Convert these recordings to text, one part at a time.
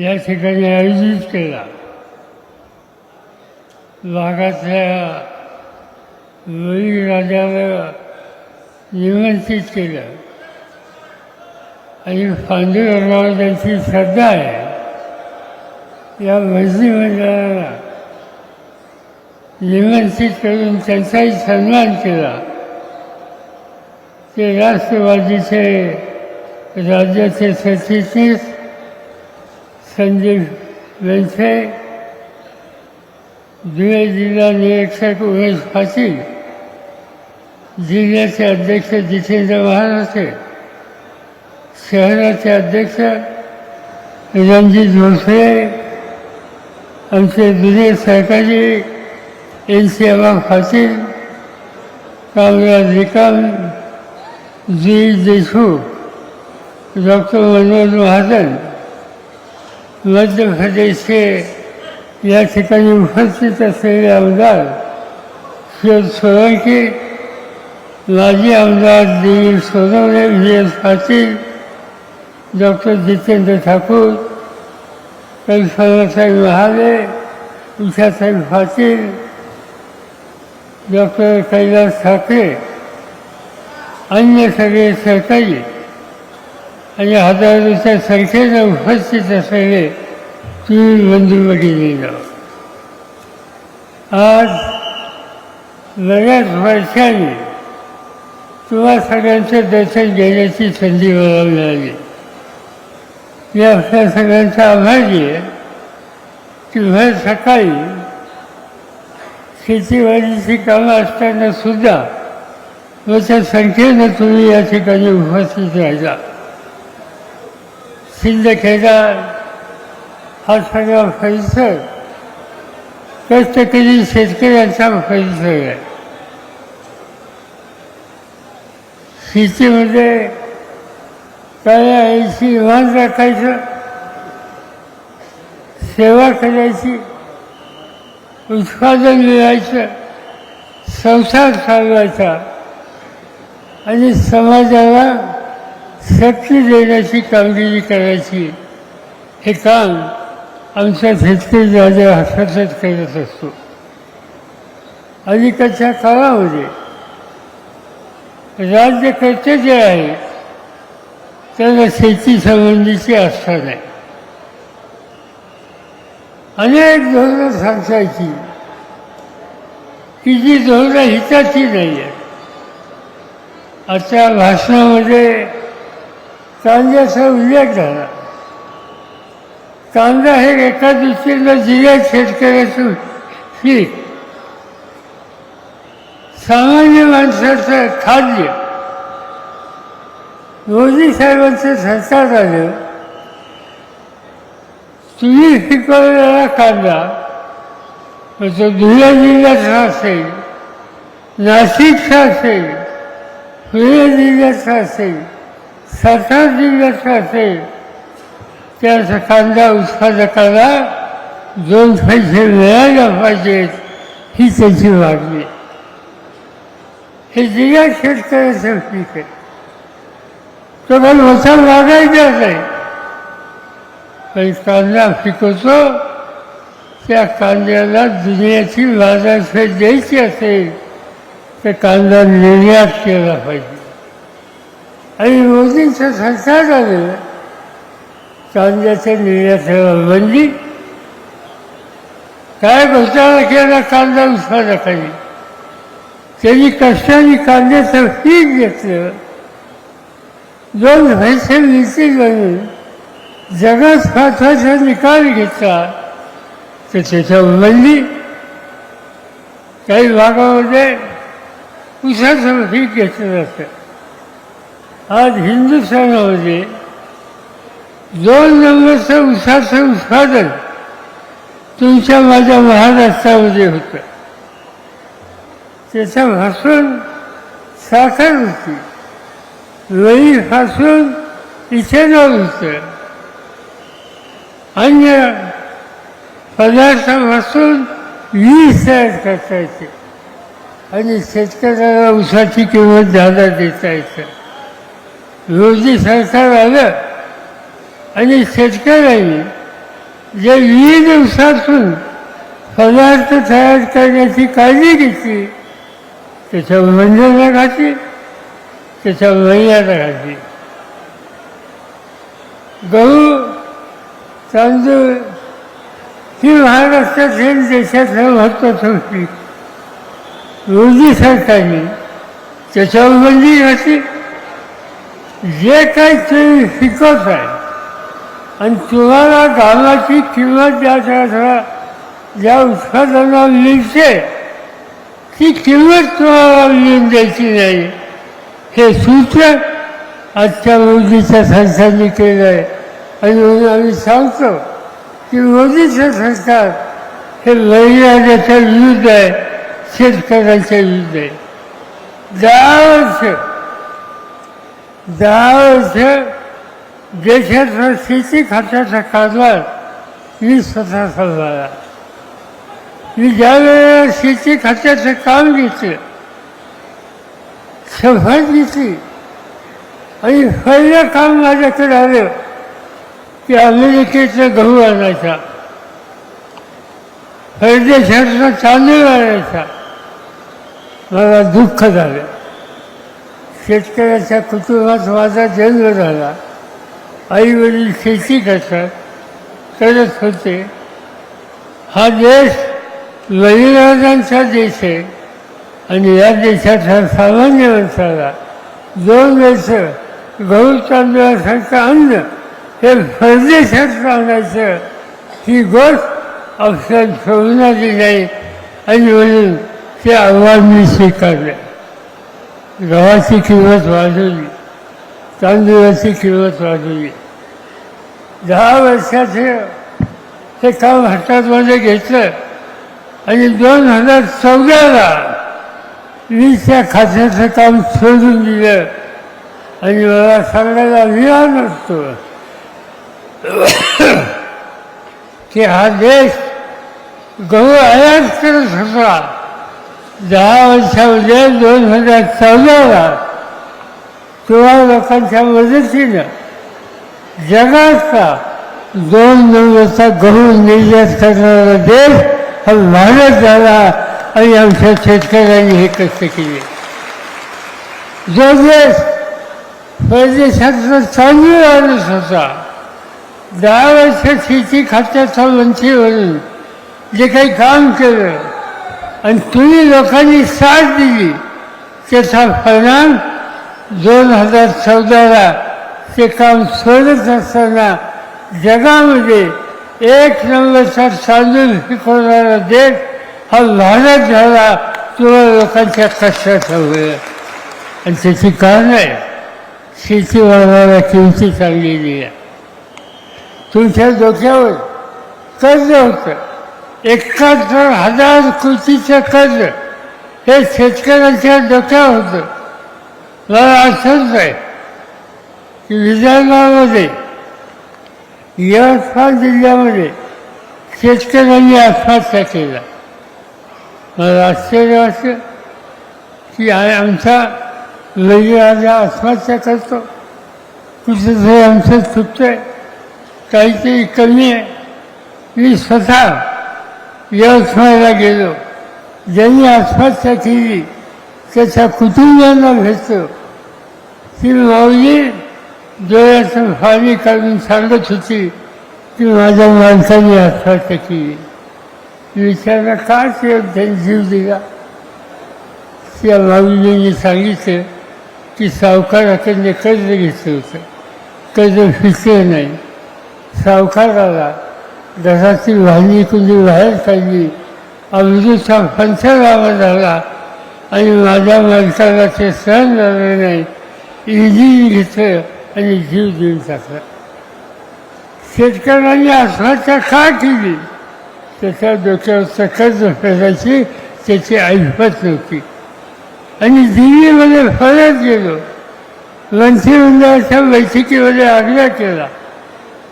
या ठिकाणी आयोजित केला. भागातल्या राजाला निमंत्रित केलं. आणि पांडुरंगावर त्यांची श्रद्धा आहे. या मंत्रिमंडळाला निमंत्रित करून त्यांचाही सन्मान केला. ते राष्ट्रवादीचे राज्याचे सरचिटणीस संजीव वेलफे धुळे जिल्हा निरीक्षक उमेश पाटील जिल्ह्याचे अध्यक्ष जितेंद्र महाराष्ट्र शहराचे अध्यक्ष रणजित भोसले आमचे जुने सहकारी एन सी अबा पाटील कामराज रिकाम जुई देशमुख डॉक्टर मनोज महाजन मध्य प्रदेशचे या ठिकाणी उपस्थित असलेले आमदार शिव सोळंकी माजी आमदार दिलीप सोनवणे विजय पाटील डॉक्टर जितेंद्र ठाकूर कल्पनासाहेब महाले उषासाहेब पाटील डॉक्टर कैलास ठाकरे अन्य सगळे सरकारी आणि हजारोच्या संख्येनं उपस्थित असलेले तुम्ही मंदिरमध्ये आज बऱ्याच वर्षांनी तुम्हा सगळ्यांचं दर्शन घेण्याची संधी मला मिळाली मी आपल्या सगळ्यांचा आभारी आहे. की भर सकाळी शेतीवाडीची कामं असताना सुद्धा मोठ्या संख्येनं तुम्ही या ठिकाणी उपस्थित राहिला. सिंदखेडा हा सगळा परिसर कष्टकरी शेतकऱ्यांचा परिसर आहे. शेतीमध्ये काय आईची राखायचं सेवा करायची उत्पादन मिळायचं संसार चालवायचा आणि समाजाला सत्य देण्याची कामगिरी करायची. हे काम आमचा शेतकरी राजा हसत सतत करत असतो. अलीकडच्या काळामध्ये राज्यकर्ते जे आहेत त्यांना शेतीसंबंधीची असणार आस्था नाही. अनेक धोरणं सांगायची की जी धोरणं हिताची नाही आहेत आजच्या भाषणामध्ये कांद्याचा उल्लेख झाला. कांदा हे एका दृष्टीनं जिल्ह्यात शेतकऱ्याचं पीक. सामान्य माणसाचं खाद्य. मोदी साहेबांचं सरकार आलं. तुम्ही पिकवलेला कांदा तो धुळे जिल्ह्याचा असेल नाशिकचा असेल पुणे जिल्ह्याचा असेल सातारा जिल्ह्याचा असेल त्या कांदा उत्पादकाला दोन पैसे मिळायला पाहिजेत ही त्याची मागणी. हे जिल्ह्यात शेतकऱ्याचं पीक आहे. तो पण वसा मागायचा नाही पण कांदा पिकवतो त्या कांद्याला दुनियाची बाजारपेठ द्यायची असेल तर कांदा निर्यात केला पाहिजे. आणि मोदींचं सरकार आलं कांद्याच्या निर्यातीला म्हणजे बंदी काय घोटाळा केला कांदा उत्पादकांनी त्यांनी कष्टाने कांद्याचं पीक घेतलं. दोन पैसे मिळतील म्हणून जगात महत्त्वाचा निकाल घेतला. तर त्याच्यावर बंदी म्हणजे काही भागामध्ये उसाचं पीक घेतलं जातं. आज हिंदुस्थानामध्ये दोन नंबरचं उसाचं उत्पादन तुमच्या माझ्या महाराष्ट्रामध्ये होतं. त्याच्यापासून साखर होती. वेळीपासून इथेनॉल होतं. अन्य पदार्थापासून वीज तयार करता येते. आणि शेतकऱ्याला उसाची किंमत जादा देता येतं. रोजी सरकार आलं आणि शेतकऱ्यांनी जे वीस दिवसातून पदार्थ तयार करण्याची काळजी घेतली त्याच्या मंदिराला घातली त्याच्या मर्यादा घातली. गहू तांदूळ ही महाराष्ट्रात हे देशातलं महत्वाचं होती मोदी सरकारने त्याच्यावर बंदी घातली. जे काही तुम्ही शिकवत आहे. आणि तुम्हाला गावाची किंमत ज्या ज्या ज्या उत्पादनावर लिहिते ती किंमत तुम्हाला लिहून द्यायची नाही. हे सूत्र आजच्या मोदीच्या संस्थांनी केलं आहे. आणि म्हणून आम्ही सांगतो की मोदीचं सरकार हे महिलाच्या विरुद्ध आहे शेतकऱ्यांच्या विरुद्ध आहे. दहा वर्ष दहा वर्ष देशातला शेती खात्याचा कारभार मी स्वतः सांभाळला. मी ज्या वेळेला शेती खात्याचं काम घेतलं शपथ घेतली आणि पहिलं काम माझ्याकडे आलं की अमेरिकेचा गहू आणायचा परदेशातला तांदूळ आणायचा. मला दुःख झालं. शेतकऱ्याच्या कुटुंबात माझा जन्म झाला. आई वडील शेती करतात. करत होते. हा देश बळीराजांचा देश आहे. आणि या देशाच्या सामान्य माणसाला दोन वेळचं गहू तांदळासारखं अन्न हे परदेशात आणायचं ही गोष्ट अक्षर आली नाही. आणि म्हणून ते आव्हान मी स्वीकारलं. गव्हाची किंमत वाढवली तांदूळाची किंमत वाढवली दहा वर्षाचे हे काम हातातमध्ये घेतलं आणि दोन हजार चौदाला मी त्या खात्याचं काम सोडून दिलं. आणि मला सांगायला विमान असतो. की हा देश गहू आयात करत होता. दहा वर्षामध्ये दोन हजार चौदाला किंवा लोकांच्या मदतीनं जगाचा दोन नंबरचा गहू निर्यात करणारा देश हा भारत झाला आणि आमच्या शेतकऱ्यांनी हे कष्ट केले. जो देश परदेशातला चांगली माणूस होता दहा वर्ष शेती खात्याचा मंत्रीवरून जे काही काम केलं आणि तुम्ही लोकांनी साथ दिली. त्याचा परिणाम दोन हजार चौदाला ते काम सोडत असताना जगामध्ये एक नंबरचा तांदूळ पिकवणारा देश हा भारत झाला. किंवा लोकांच्या कष्टात हवं. आणि त्याची कारण आहे शेती वाढवायला किमती चाललेली आहे. तुमच्या डोक्यावर कर्ज होतं. एकाहत्तर हजार कोटीचं कर्ज हे शेतकऱ्यांच्या डोक्यावर होतं. मला आठवत आहे की विदर्भामध्ये यवतमाळ जिल्ह्यामध्ये शेतकऱ्यांनी आत्महत्या केला मला आश्चर्य वाटतं की आ- आमचा लईराजा आत्महत्या करतो. कुठेतरी आमचं चुकतं आहे काहीतरी कमी आहे. मी स्वतः यवतमाळला गेलो. ज्यांनी आत्महत्या केली त्याच्या कुटुंबियांना भेटतो ती माऊली डोळ्याचं पाणी काढून सांगत होती की माझ्या माणसाने आत्महत्या केली. विचारला का ते त्यांनी जीव दिला? त्या माऊलींनी सांगितलं की सावकाराकडे कर्ज घेतलं होतं. कर्ज फिरलं नाही. सावकाराला घराची वाहिनी कुणी बाहेर काढली? अमृतचा पंचनामा झाला. आणि माझ्या माणसाला ते सहन झालं नाही. इंजिन घेतलं आणि जीव देऊन टाकला. शेतकऱ्यांनी आत्महत्या का केली? त्याच्या डोक्यावरचं कर्ज फेडायची त्याची ऐपत नव्हती. आणि दिल्लीमध्ये फरत गेलो. मंत्रिमंडळाच्या बैठकीमध्ये आग्रह केला.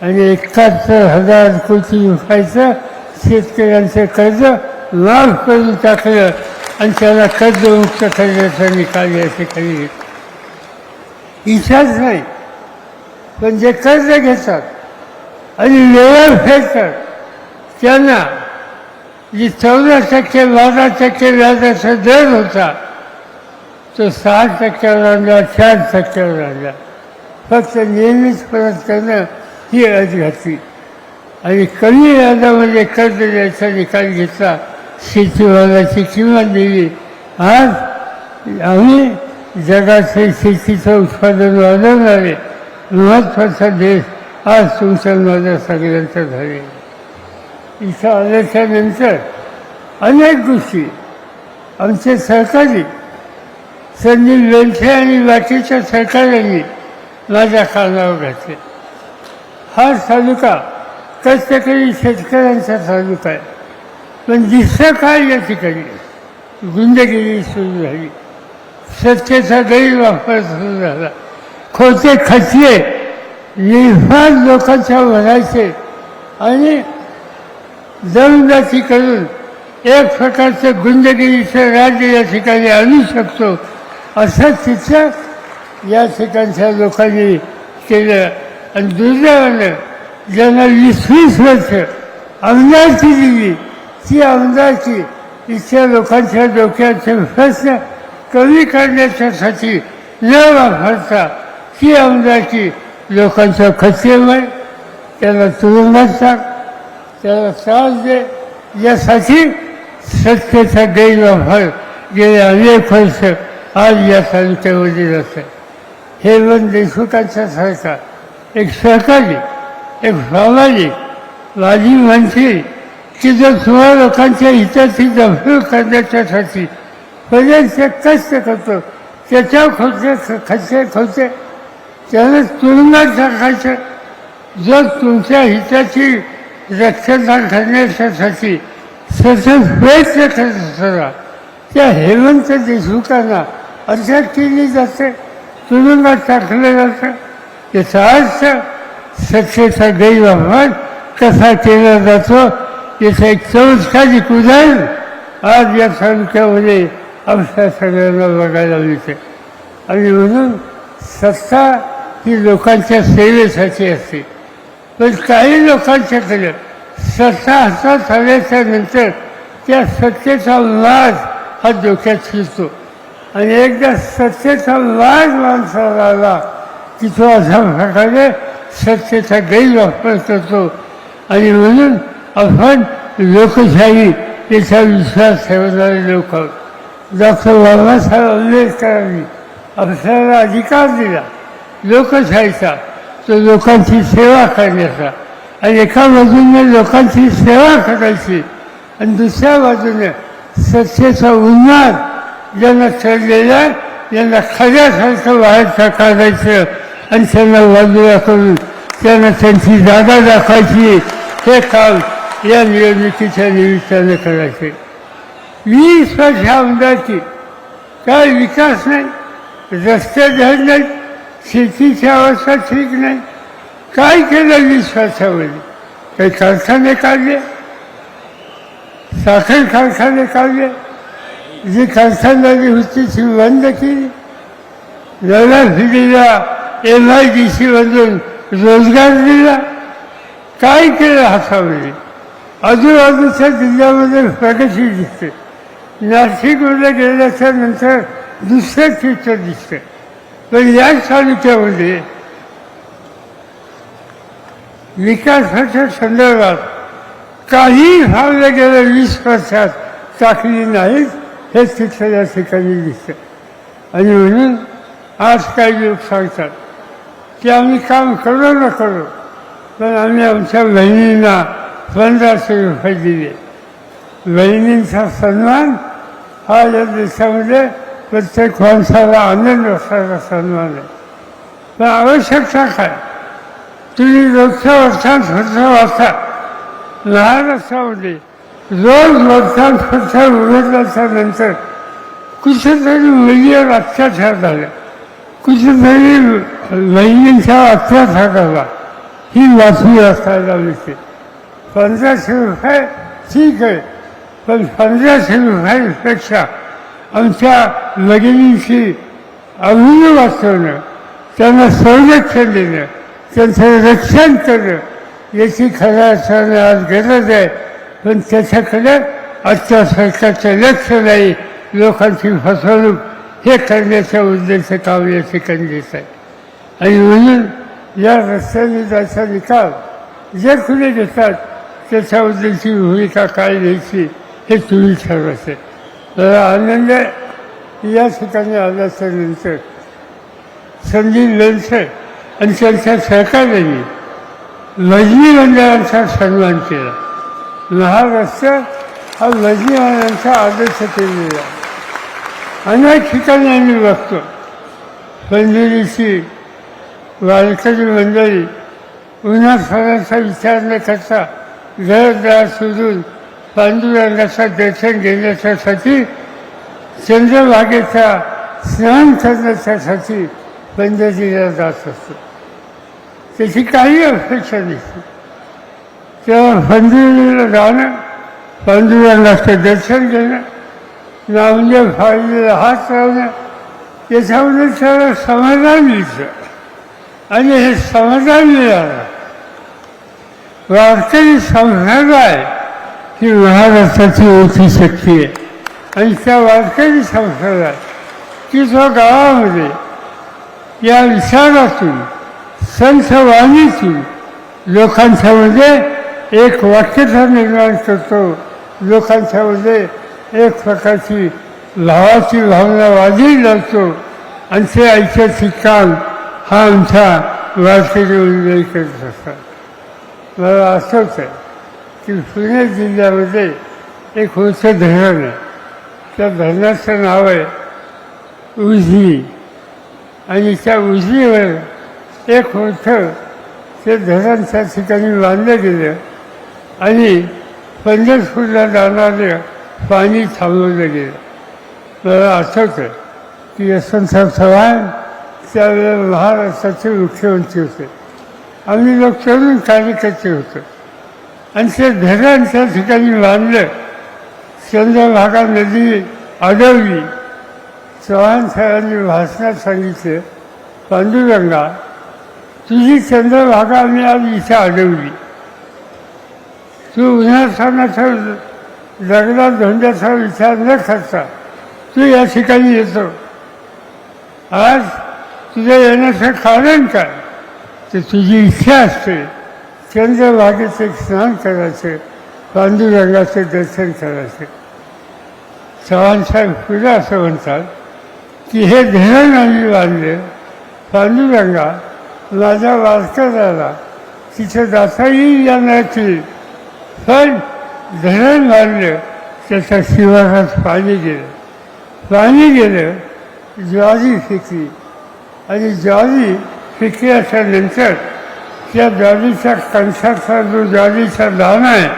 आणि एकाहत्तर हजार कोटी रुपयाचं शेतकऱ्यांचं कर्ज माफ करून टाकलं आणि त्याला कर्जमुक्त करण्याचा निकाल या ठिकाणी इच्छाच नाही. पण जे कर्ज घेतात आणि वेळेवर फेडतात त्यांना जी चौदा टक्के बारा टक्के व्याजाचा दर होता तो सहा टक्क्यावर आणला चार टक्क्यावर आणला. फक्त नेहमीच परत करणं ही अट घातली. आणि कमी व्याजामध्ये कर्ज द्यायचा निकाल घेतला. शेतीमालाची किंमत दिली. आज आम्ही जगाचे शेतीचं उत्पादन वाढवणारे महत्त्वाचा देश आज तुमच्या माझ्या सगळ्यांचा झाले इथं आल्याच्यानंतर अनेक गोष्टी आमचे सहकारी संदीप वेलथे आणि बाकीच्या सरकारांनी माझ्या कानावर घातले. हा तालुका कष्टकरी शेतकऱ्यांचा तालुका आहे. पण दिसतं काय या ठिकाणी? गुंडगिरी सुरू झाली. सत्तेचा गैरवापर सुरू झाला. खोटे खचले निर्फार लोकांच्या भरायचे आणि दमदाटी करून एक प्रकारचं गुंडगिरीचं राज्य या ठिकाणी आणू शकतो असं तिथं या ठिकाणच्या लोकांनी केलं. आणि दुर्दैवानं ज्यांना वीस वीस वर्ष आमदारची दिली ती आमदारची इथल्या लोकांच्या डोक्याचे प्रश्न कमी करण्याच्यासाठी न वापरता ती आमदारची लोकांच्या खचल्यामुळे त्याला तुरुंगात टाक त्याला त्रास दे यासाठी सत्तेचा गैरवापर गेले अनेक वर्ष आज या तालुक्यामध्ये असतात हे पण देशमुखांचा सरकार एक सहकारी एक सामाजिक माजी मंत्री की जर तुम्हा लोकांच्या हिताची दखल करण्याच्यासाठी पर्यंत कष्ट करतो त्याच्या खोचे खर्चे खोचे त्याला तुरुंगात टाकायचं. जर तुमच्या हिताची रक्षता करण्याच्यासाठी सतत प्रयत्न करत असताना त्या हेमंत देशमुखांना अटक केली जाते तुरुंगात टाकलं जातं. याचा अर्थ सत्तेचा गैरवापर कसा केला जातो याचं एक चमत्कारिक उदाहरण आज या तालुक्यामध्ये आमच्या सगळ्यांना बघायला मिळते आणि म्हणून सत्ता ही लोकांच्या सेवेसाठी असते. पण काही लोकांच्याकडे सत्ता हातात आल्याच्यानंतर त्या सत्तेचा लाज हा डोक्यात शिरतो आणि एकदा सत्तेचा लाज माणसाला आला तिथं अशा प्रकारे सत्तेचा गैरवापर करतो आणि म्हणून आपण लोकशाही याचा विश्वास ठेवणारे लोक डॉक्टर बाबासाहेब आंबेडकरांनी आपल्याला अधिकार दिला लोकशाहीचा तो लोकांची सेवा करण्याचा. आणि एका बाजूने लोकांची सेवा करायची आणि दुसऱ्या बाजूने सत्तेचा उन्हाळ ज्यांना चढलेला यांना खऱ्यासारखं बाहेर काढायचं आणि त्यांना बाजूला करून त्यांना त्यांची जागा दाखवायची. हे काम या निवडणुकीच्या निमित्तानं करायचे. वीस वर्ष आमदारची काय विकास नाही. रस्ते धड नाही शेतीची अवस्था ठीक नाही. काय केलं वीस वर्षामध्ये? काही कारखाने काढले? साखर कारखाने काढले? जी कारखानदारी होती ती बंद केली. नव्या पिढीला एम आय डी सीमधून रोजगार दिला. काय केलं हातामध्ये आजूबाजूच्या जिल्ह्यामध्ये प्रगती दिसते. नाशिकमध्ये गेल्याच्यानंतर दुसरं चित्र दिसतं. पण या तालुक्यामध्ये विकासाच्या संदर्भात काही भावलं गेल्या वीस वर्षात टाकली नाहीत हे चित्र या ठिकाणी दिसतं. आणि म्हणून आज काही लोक सांगतात की आम्ही काम करू न करू पण आम्ही आमच्या बहिणींना पंधराशे रुपये दिले बहिणींचा सन्मान हा या देशामध्ये प्रत्येक माणसाला आनंद असणारा सन्मान आहे पण आवश्यकता काय तुम्ही रोजच्या वर्षात खर्च वाचा महाराष्ट्रामध्ये रोज वर्षात खर्च उघडल्याच्या नंतर कुठेतरी मुलीवर अत्याचार झाला कुठेतरी बहिणींचा अत्याचार झाला ही बातमी असायला मिळते पंधराशे रुपये ठीक आहे पण पंधराशे रुपयापेक्षा आमच्या भगिनींची अभिनय वाचवणं त्यांना संरक्षण देणं त्यांचं रक्षण करणं याची खऱ्या अर्थाने आज गरज आहे पण त्याच्याकडे आजच्या सरकारचं लक्ष नाही लोकांची फसवणूक हे करण्याच्या उद्देश काव्य या ठिकाणी आहे. आणि म्हणून या रस्त्याने जायचा निकाल जे खुले घेतात त्याच्या उद्देशी भूमिका काय घ्यायची हे तुम्ही ठरवायचे मला आनंद या ठिकाणी आल्याच्यानंतर संदीप लेन्से आणि त्यांच्या सहकार्याने लजनी सन्मान केला. महाराष्ट्र हा लजनी आदर्श केलेला अनेक ठिकाणी आम्ही बघतो मंजुरीची वारकरी मंडळी सरांचा विचार न करता घरदार सोडून पांडुरंगाचा दर्शन घेण्याच्यासाठी चंद्रभागेचा स्नान करण्याच्यासाठी पंढरीला जात असतो. त्याची काही अपेक्षा नसते. तेव्हा पंढरीला जाणं पांडुरंगाचं दर्शन घेणं नामदेव फाळलेला हात लावणं याच्यामध्ये त्याला समाधान मिळतं आणि हे समाधान मिळालं. वारकरी आहे. ही महाराष्ट्राची ओळखी शक्ती आहे. आणि त्या वारकरी आहे. की जो गावामध्ये या विचारातून संतवाणीतून लोकांच्यामध्ये एक वाक्यता निर्माण करतो. लोकांच्यामध्ये एक प्रकारची लावाची भावना वाढली जातो आणि ते ऐतिहासिक काम हा आमचा वारकरी मंडळी करत असतात. मला आठवत आहे की पुणे जिल्ह्यामध्ये एक होतं धरण आहे. त्या धरणाचं नाव आहे उजनी आणि त्या उजनीवर एक होतं ते धरण त्या ठिकाणी बांधलं गेलं. आणि पंढरपूरला जाणाऱ्या पाणी थांबवलं गेलं मला आठवतं की यशवंतराव चव्हाण त्यावेळेला महाराष्ट्राचे मुख्यमंत्री होते. आम्ही लोक तरुण कार्यकर्ते होतो. आणि ते धरण त्या ठिकाणी बांधलं. चंद्रभागा नदी अडवली चव्हाण साहेबांनी भाषणात सांगितलं पांडुरंगा तुझी चंद्रभागा आम्ही आज इथे अडवली तू उन्हाळ्याचा दगडा विचार न करता तू या ठिकाणी येतो. आज तुझ्या येण्याचं कारण काय? ते तुझी इच्छा असते. चंद्रभागेचं स्नान करायचं पांडुरंगाचं दर्शन करायचं. चव्हाणसाहेब पुढे असं म्हणतात की हे धरण आम्ही बांधले पांडुरंगा माझ्या वारकऱ्याला तिथे जाता येईल या नक्की पण धरण बांधलं त्याच्या शिवारात पाणी गेलं. पाणी गेलं ज्वारी फेकली. आणि ज्वारी शिकल्याच्या नंतर त्या ज्वारीच्या कंसाचा जो ज्वारीचा दाना आहे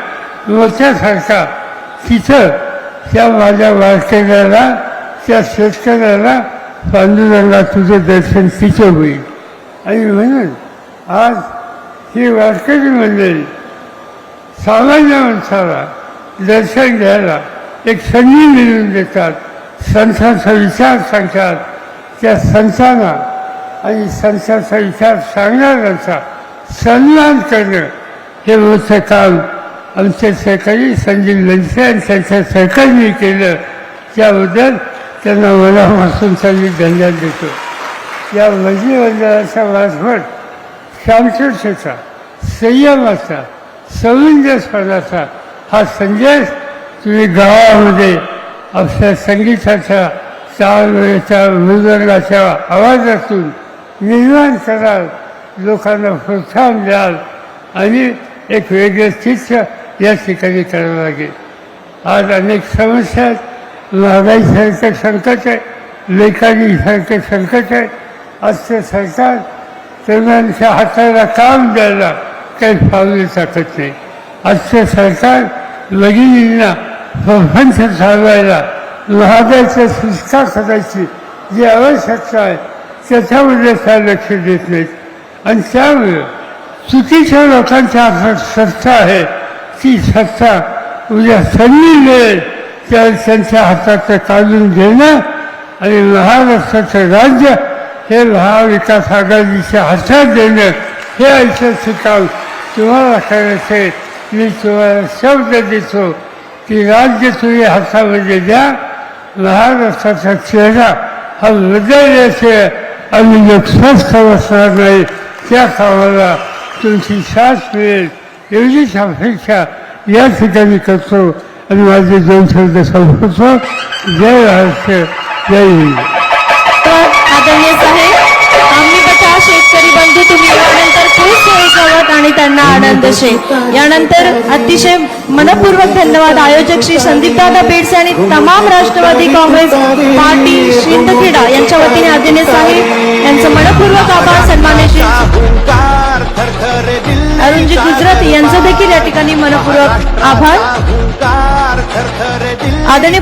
लोच्यासारखा तिथं त्या माझ्या वारकऱ्याला त्या शेतकऱ्याला पांडुरंगा तुझं दर्शन तिथं होईल. आणि म्हणून आज ही वारकरी मंडळी सामान्य माणसाला दर्शन घ्यायला एक संधी मिळवून देतात. संसाचा विचार सांगतात. त्या संतांना आणि संसाचा विचार सांगणाऱ्यांचा सन्मान करणं हे मोठं काम. आमचे सहकारी संजीव लंचे आणि त्यांच्या सहकार्याने केलं. त्याबद्दल त्यांना मनापासून मी धन्यवाद देतो. या मजी वासभट मार्फत शांततेचा संयमाचा सौंदर्यपणाचा हा संदेश तुम्ही गावामध्ये आपल्या संगीताच्या चालवेच्या मृदंगाच्या आवाजातून निर्माण कराल लोकांना प्रोत्साहन द्याल आणि एक वेगळं चित्र या ठिकाणी करावं लागेल. आज अनेक समस्या आहेत. महागाईसारखं संकट आहे. लेखानीसारखं संकट आहे. आजचं सरकार तरुणांच्या हाताला काम द्यायला काही फावले टाकत नाही. आजचं सरकार भगिनींना प्रपंच चालवायला महागाईच्या सुस्का करायची जी आवश्यकता आहे त्याच्यामध्ये काय लक्ष देत नाहीत आणि त्यामुळे चुकीच्या लोकांच्या हातात सत्ता आहे ती सत्ता उद्या संधी मिळेल त्या त्यांच्या हातात काढून घेणं आणि महाराष्ट्राचं राज्य हे महाविकास आघाडीच्या हातात देणं हे ऐतिहासिक काम तुम्हाला करायचं आहे मी तुम्हाला शब्द देतो. की राज्य तुम्ही हातामध्ये द्या. महाराष्ट्राचा चेहरा हा हृदयाचे आम्ही लोक स्वस्थ बसणार नाही. त्या कामाला तुमची साथ मिळेल. एवढीच अपेक्षा या ठिकाणी करतो. आणि माझे दोन शब्द संपवतो. जय महाराष्ट्र. जय हिंद. आदरणीय साहेब आम्ही बचा शेतकरी परंतु तुम्ही यानंतर खूप सोयी गवत आणि त्यांना आनंद शे. यानंतर अतिशय मनपूर्वक धन्यवाद. आयोजक श्री संदीपदादा बेडसे आणि तमाम राष्ट्रवादी काँग्रेस पार्टी शिंदखेडा यांच्या वतीने आदिने साहेब यांचं मनपूर्वक आभार. सन्मान्य अरुणजी गुजराती यांचं देखील या ठिकाणी मनपूर्वक आभार. आदरणीय